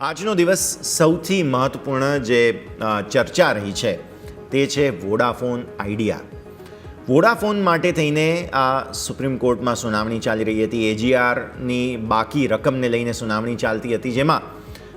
આજનો દિવસ સૌથી મહત્વપૂર્ણ જે ચર્ચા રહી છે તે છે વોડાફોન આઈડિયા. વોડાફોન માટે થઈને આ સુપ્રીમ કોર્ટમાં સુનાવણી ચાલી રહી હતી. એજીઆરની બાકી રકમને લઈને સુનાવણી ચાલતી હતી જેમાં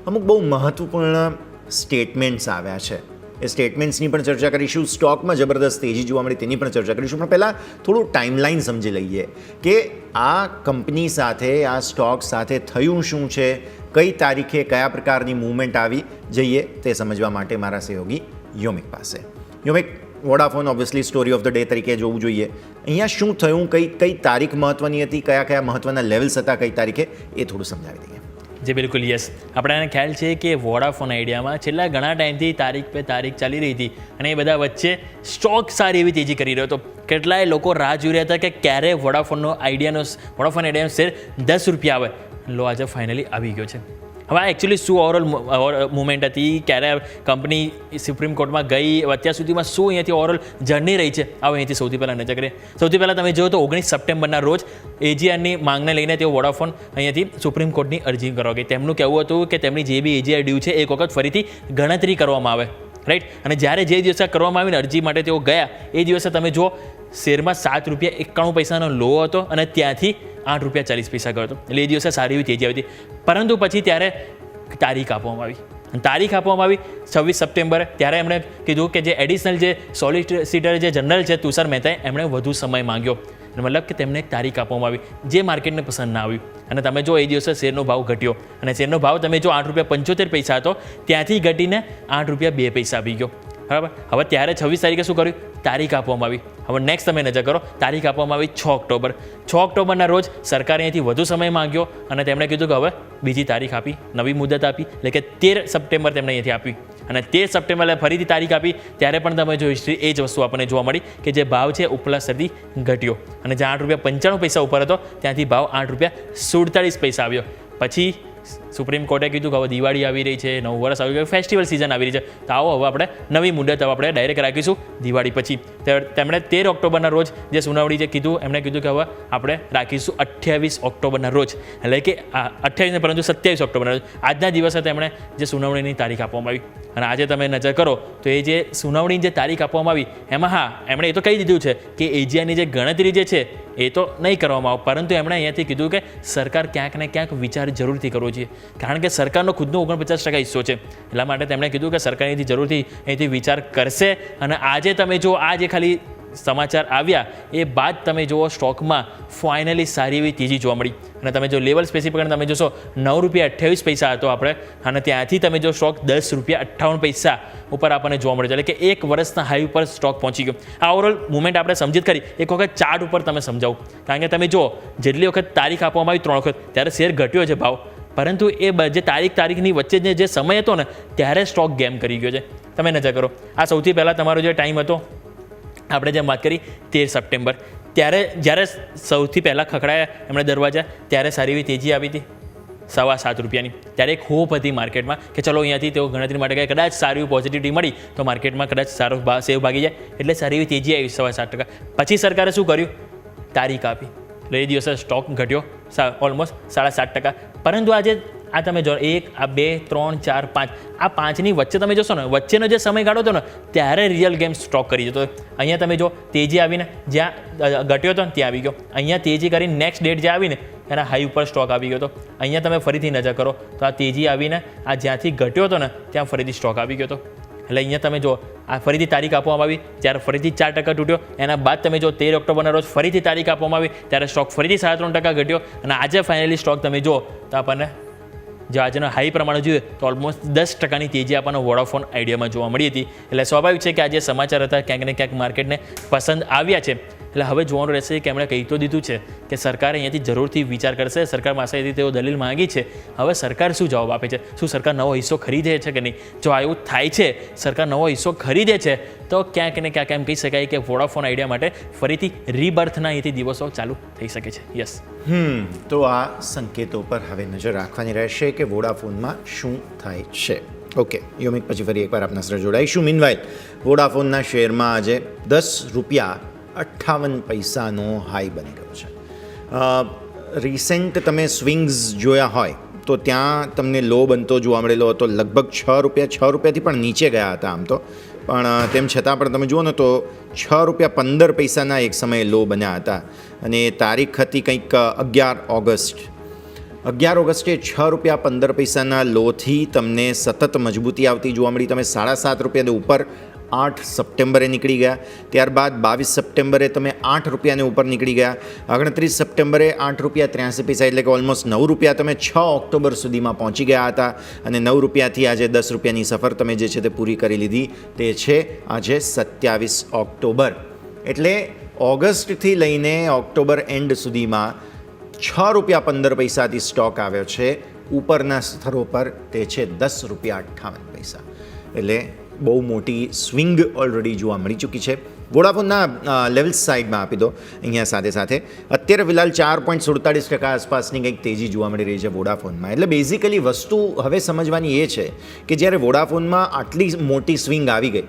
અમુક બહુ મહત્વપૂર્ણ સ્ટેટમેન્ટ્સ આવ્યા છે. એ સ્ટેટમેન્ટ્સની પણ ચર્ચા કરીશું. સ્ટોકમાં જબરદસ્ત તેજી જોવા મળી તેની પણ ચર્ચા કરીશું. પણ પહેલાં થોડું ટાઈમલાઈન સમજી લઈએ કે આ કંપની સાથે, આ સ્ટોક સાથે થયું શું છે? કઈ તારીખે કયા પ્રકારની મૂવમેન્ટ આવી? જઈએ તે સમજવા માટે મારા સહયોગી યોમિક પાસે. યોમિક Vodafone obviously story of the day તરીકે જોવું જોઈએ. અહીંયા શું થયું? કઈ કઈ તારીખ મહત્વની હતી? કયા કયા મહત્વના લેવલ્સ હતા? કઈ તારીખે? એ થોડું સમજાવી દઈએ. જે બિલકુલ યસ. આપણાને ખ્યાલ છે કે વોડાફોન આઈડિયામાં છેલ્લા ઘણા ટાઈમથી તારીખ પે તારીખ ચાલી રહી હતી અને એ બધા વચ્ચે સ્ટોક સારી એવી તેજી કરી રહ્યો હતો. કેટલાય લોકો રાહ જોઈ રહ્યા હતા કે ક્યારે વોડાફોનનો આઈડિયાનો વોડાફોન આઈડિયાનો શેર દસ રૂપિયા આવે. લો, આજે ફાઇનલી આવી ગયો છે. હવે આ એકચ્યુઅલી શું ઓવરઓલ મુવમેન્ટ હતી? ક્યારે કંપની સુપ્રીમ કોર્ટમાં ગઈ? અત્યાર સુધીમાં શું અહીંયાથી ઓવરઓલ જર્ની રહી છે? આવો અહીંયાથી સૌથી પહેલાં નજર કરીએ. સૌથી પહેલાં તમે જોયો તો ઓગણીસ સપ્ટેમ્બરના રોજ એજીઆરની માંગને લઈને તેઓ વોડાફોન અહીંયાથી સુપ્રીમ કોર્ટની અરજી કરવા ગઈ. તેમનું કહેવું હતું કે તેમની જે બી એજીઆર ડ્યુ છે, એક વખત ફરીથી ગણતરી કરવામાં આવે. રાઈટ અને જ્યારે જે દિવસે કરવામાં આવીને અરજી માટે તેઓ ગયા, એ દિવસે તમે જુઓ, શેરમાં સાત રૂપિયા એકાણું પૈસાનો લો હતો અને ત્યાંથી આઠ રૂપિયા ચાલીસ પૈસા ગયો હતો. એટલે એ દિવસે સારી એવી તેજી આવી હતી પરંતુ પછી ત્યારે તારીખ આપવામાં આવી. તારીખ આપવામાં આવી છવ્વીસ સપ્ટેમ્બર. ત્યારે એમણે કીધું કે જે એડિશનલ જે સોલિસિટર જે જનરલ છે તુષાર મહેતાએ એમણે વધુ સમય માંગ્યો. અને મતલબ કે તેમને એક તારીખ આપવામાં આવી જે માર્કેટને પસંદ ના આવ્યું. અને તમે જો એ દિવસે શેરનો ભાવ ઘટ્યો અને શેરનો ભાવ તમે જો આઠ રૂપિયા પંચોતેર પૈસા હતો, ત્યાંથી ઘટીને આઠ રૂપિયા બે પૈસા આવી ગયો. બરાબર? હવે ત્યારે છવ્વીસ તારીખે શું કર્યું? તારીખ આપવામાં આવી. હવે નેક્સ્ટ તમે નજર કરો, તારીખ આપવામાં આવી છ ઓક્ટોબર. છ ઓક્ટોબરના રોજ સરકારે અહીંયાથી વધુ સમય માંગ્યો અને તેમણે કીધું કે હવે બીજી તારીખ આપી, નવી મુદત આપી, એટલે કે તેર સપ્ટેમ્બર તેમણે અહીંથી આપી. અને તેર સપ્ટેમ્બરે ફરીથી તારીખ આપી, ત્યારે પણ તમે જો હિસ્ટ્રી એ જ વસ્તુ આપણને જોવા મળી કે જે ભાવ છે ઉપલા સરથી ઘટ્યો. અને જે આઠ રૂપિયા પંચાણું પૈસા ઉપર હતો, ત્યાંથી ભાવ આઠ રૂપિયા સુડતાળીસ પૈસા આવ્યો. પછી સુપ્રીમ કોર્ટે કીધું કે હવે દિવાળી આવી રહી છે, નવું વર્ષ આવી ગયું ફેસ્ટિવલ સિઝન આવી રહી છે. તો આવો હવે આપણે નવી મુદત હવે આપણે ડાયરેક્ટ રાખીશું દિવાળી પછી. તેમણે તેર ઓક્ટોબરના રોજ જે સુનાવણી જે કીધું, એમણે કીધું કે હવે આપણે રાખીશું અઠ્યાવીસ ઓક્ટોબરના રોજ. એટલે કે અઠ્યાવીસ પરંતુ સત્યાવીસ ઓક્ટોબરના રોજ. આજના દિવસે તેમણે જે સુનાવણીની તારીખ આપવામાં આવી. અને આજે તમે નજર કરો, તો એ જે સુનાવણીની જે તારીખ આપવામાં આવી, એમાં હા, એમણે એ તો કહી દીધું છે કે એજીઆની જે ગણતરી જે છે એ તો નહીં કરવામાં આવે, પરંતુ એમણે અહીંયાથી કીધું કે સરકાર ક્યાંક ને ક્યાંક વિચાર જરૂરથી કરવો જોઈએ. કારણ કે સરકારનો ખુદનો ઓગણપચાસ ટકા હિસ્સો છે. એટલા માટે તેમણે કીધું કે સરકાર અહીંથી જરૂરથી અહીંથી વિચાર કરશે અને આજે તમે જો આજે ખાલી સમાચાર આવ્યા, એ બાદ તમે જુઓ સ્ટોકમાં ફાઇનલી સારી એવી તેજી જોવા મળી. અને તમે જો લેવલ સ્પેસિફિક તમે જોશો, નવ રૂપિયા અઠ્યાવીસ પૈસા હતો આપણે, અને ત્યાંથી તમે જો સ્ટોક દસ રૂપિયા અઠ્ઠાવન પૈસા ઉપર આપણને જોવા મળે છે. એટલે કે એક વર્ષના હાઈ ઉપર સ્ટોક પહોંચી ગયો. આ ઓવરઓલ મુવમેન્ટ આપણે સમજી કરી, એક વખત ચાર્ટ ઉપર તમે સમજાવો. કારણ કે તમે જો જેટલી વખત તારીખ આપવામાં આવી ત્રણ વખત, ત્યારે શેર ઘટ્યો છે ભાવ. પરંતુ એ જે તારીખ તારીખની વચ્ચે જે સમય હતો ને, ત્યારે સ્ટોક ગેમ કરી ગયો છે. તમે નજર કરો. આ સૌથી પહેલાં તમારો જે ટાઈમ હતો આપણે જેમ વાત કરી તેર સપ્ટેમ્બર, ત્યારે જ્યારે સૌથી પહેલાં ખખડાયા એમણે દરવાજા, ત્યારે સારી એવી તેજી આવી હતી, સવા સાત રૂપિયાની. ત્યારે એક હોપ હતી માર્કેટમાં કે ચલો અહીંયાથી તેઓ ગણતરી માટે ગયા કદાચ સારી પોઝિટિવિટી મળી, તો માર્કેટમાં કદાચ સારો ભાવ, સેવ ભાગી જાય. એટલે સારી એવી તેજી આવી સવા સાત ટકા. પછી સરકારે શું કર્યું? તારીખ આપી. એટલે એ દિવસે સ્ટોક ઘટ્યો ઓલમોસ્ટ સાડા સાત ટકા. પરંતુ આજે આ તમે જો એક, આ બે, ત્રણ, ચાર, પાંચ, આ પાંચની વચ્ચે તમે જોશો ને, વચ્ચેનો જે સમય સમયગાળો હતો ને, ત્યારે રિયલ ગેમ સ્ટોક કરી જતો અહીંયા તમે જો તેજી આવીને જ્યાં ઘટ્યો હતો ને, ત્યાં આવી ગયો. અહીંયા તેજી કરીને નેક્સ્ટ ડેટ જે આવીને, એના હાઈ ઉપર સ્ટોક આવી ગયો હતો. અહીંયા તમે ફરીથી નજર કરો. તો આ તેજી આવીને, આ જ્યાંથી ઘટ્યો હતો ને, ત્યાં ફરીથી સ્ટોક આવી ગયો હતો. એટલે અહીંયા તમે જો, આ ફરીથી તારીખ આપવામાં આવી ત્યારે ફરીથી ચાર ટકા તૂટ્યો, એના બાદ તમે જો તેર ઓક્ટોબરના રોજ ફરીથી તારીખ આપવામાં આવી, ત્યારે સ્ટોક ફરીથી સાડા ત્રણ ટકા ઘટ્યો. અને આજે ફાઇનલી સ્ટોક તમે જો તો આપણને જો આજનો હાઈ પ્રમાણે જોઈએ તો ઓલમોસ્ટ દસ ટકાની તેજી આપણને વોડાફોન આઈડિયામાં જોવા મળી હતી. એટલે સ્વાભાવિક છે કે આજે સમાચાર હતા ક્યાંક ને ક્યાંક માર્કેટને પસંદ આવ્યા છે. એટલે હવે જોવાનું રહેશે કે એમણે કહી તો દીધું છે કે સરકાર અહીંયાથી જરૂરથી વિચાર કરશે. સરકાર પાસેથી તેઓ દલીલ માંગી છે. હવે સરકાર શું જવાબ આપે છે? શું સરકાર નવો હિસ્સો ખરીદે છે કે નહીં? જો આવું થાય છે, સરકાર નવો હિસ્સો ખરીદે છે, તો ક્યાંક ને ક્યાંક એમ કહી શકાય કે વોડાફોન આઈડિયા માટે ફરીથી રીબર્થના અહીંથી દિવસો ચાલુ થઈ શકે છે. યસ હમ, તો આ સંકેતો પર હવે નજર રાખવાની રહેશે કે વોડાફોનમાં શું થાય છે. ઓકે યોમિક પછી ફરી એકવાર આપના સર જોડાઈશું. મીનવાઇલ વોડાફોનના શેરમાં આજે દસ રૂપિયા અઠ્ઠાવન પૈસાનો હાઈ બની ગયો છે. રિસેન્ટ તમે સ્વિંગ્સ જોયા હોય, તો ત્યાં તમને લો બનતો જોવા મળેલો હતો, લગભગ છ રૂપિયા, છ રૂપિયાથી પણ નીચે ગયા હતા આમ તો. પણ તેમ છતાં પણ તમે જુઓ ને તો છ રૂપિયા પંદર પૈસાના એક સમયે લો બન્યા હતા. અને તારીખ હતી કંઈક અગિયાર ઓગસ્ટ. અગિયાર ઓગસ્ટે છ રૂપિયા પંદર પૈસાના લોથી તમને સતત મજબૂતી આવતી જોવા મળી. તમે સાડા સાત રૂપિયાને ઉપર આઠ સપ્ટેમ્બરે નીકળી ગયા. ત્યારબાદ બાવીસ સપ્ટેમ્બરે તમે આઠ રૂપિયાને ઉપર નીકળી ગયા. ઓગણત્રીસ સપ્ટેમ્બરે આઠ રૂપિયા ત્ર્યાસી પૈસા એટલે કે ઓલમોસ્ટ નવ રૂપિયા તમે છ ઓક્ટોબર સુધીમાં પહોંચી ગયા હતા અને નવ રૂપિયાથી આજે દસ રૂપિયાની સફર તમે જે છે તે પૂરી કરી લીધી. તે છે આજે સત્યાવીસ ઓક્ટોબર. એટલે ઓગસ્ટથી લઈને ઓક્ટોબર એન્ડ સુધીમાં છ રૂપિયા પંદર પૈસાથી સ્ટોક આવ્યો છે. ઉપરના સ્તરો પર તે છે દસ રૂપિયા અઠ્ઠાવન પૈસા. એટલે બહુ મોટી સ્વિંગ ઓલરેડી જોવા મળી ચૂકી છે. વોડાફોનના લેવલ્સ સાઇડમાં આપી દો. અહીંયા સાથે સાથે. અત્યારે ફિલહાલ ચાર પોઈન્ટ સુડતાલીસ ટકા આસપાસની કંઈક તેજી જોવા મળી રહી છે વોડાફોનમાં એટલે બેઝિકલી વસ્તુ હવે સમજવાની એ છે કે જ્યારે વોડાફોનમાં આટલી મોટી સ્વિંગ આવી ગઈ,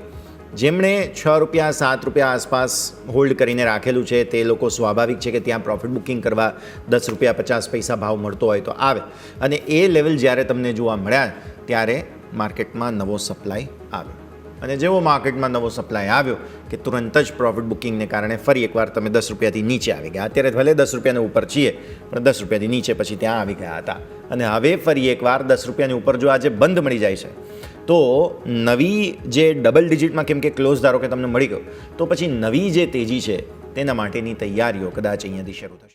જેમણે છ રૂપિયા, સાત રૂપિયા આસપાસ હોલ્ડ કરીને રાખેલું છે, તે લોકો સ્વાભાવિક છે કે ત્યાં પ્રોફિટ બુકિંગ કરવા દસ રૂપિયા, પચાસ પૈસા ભાવ મળતો હોય તો આવે. અને એ લેવલ જ્યારે તમને જોવા મળ્યા, ત્યારે માર્કેટમાં નવો સપ્લાય આવ્યો. અને જેવો માર્કેટમાં નવો સપ્લાય આવ્યો કે તુરંત જ પ્રોફિટ બુકિંગને કારણે ફરી એકવાર તમે દસ રૂપિયાથી નીચે આવી ગયા. અત્યારે ભલે દસ રૂપિયાને ઉપર છીએ, પણ દસ રૂપિયાથી નીચે પછી ત્યાં આવી ગયા હતા. અને હવે ફરી એકવાર દસ રૂપિયાની ઉપર જો આજે બંધ મળી જાય છે, તો નવી જે ડબલ ડિજિટમાં કેમ કે ક્લોઝ ધારો કે તમને મળી ગયો, તો પછી નવી જે તેજી છે, તેના માટેની તૈયારીઓ કદાચ અહીંયાથી શરૂ થશે.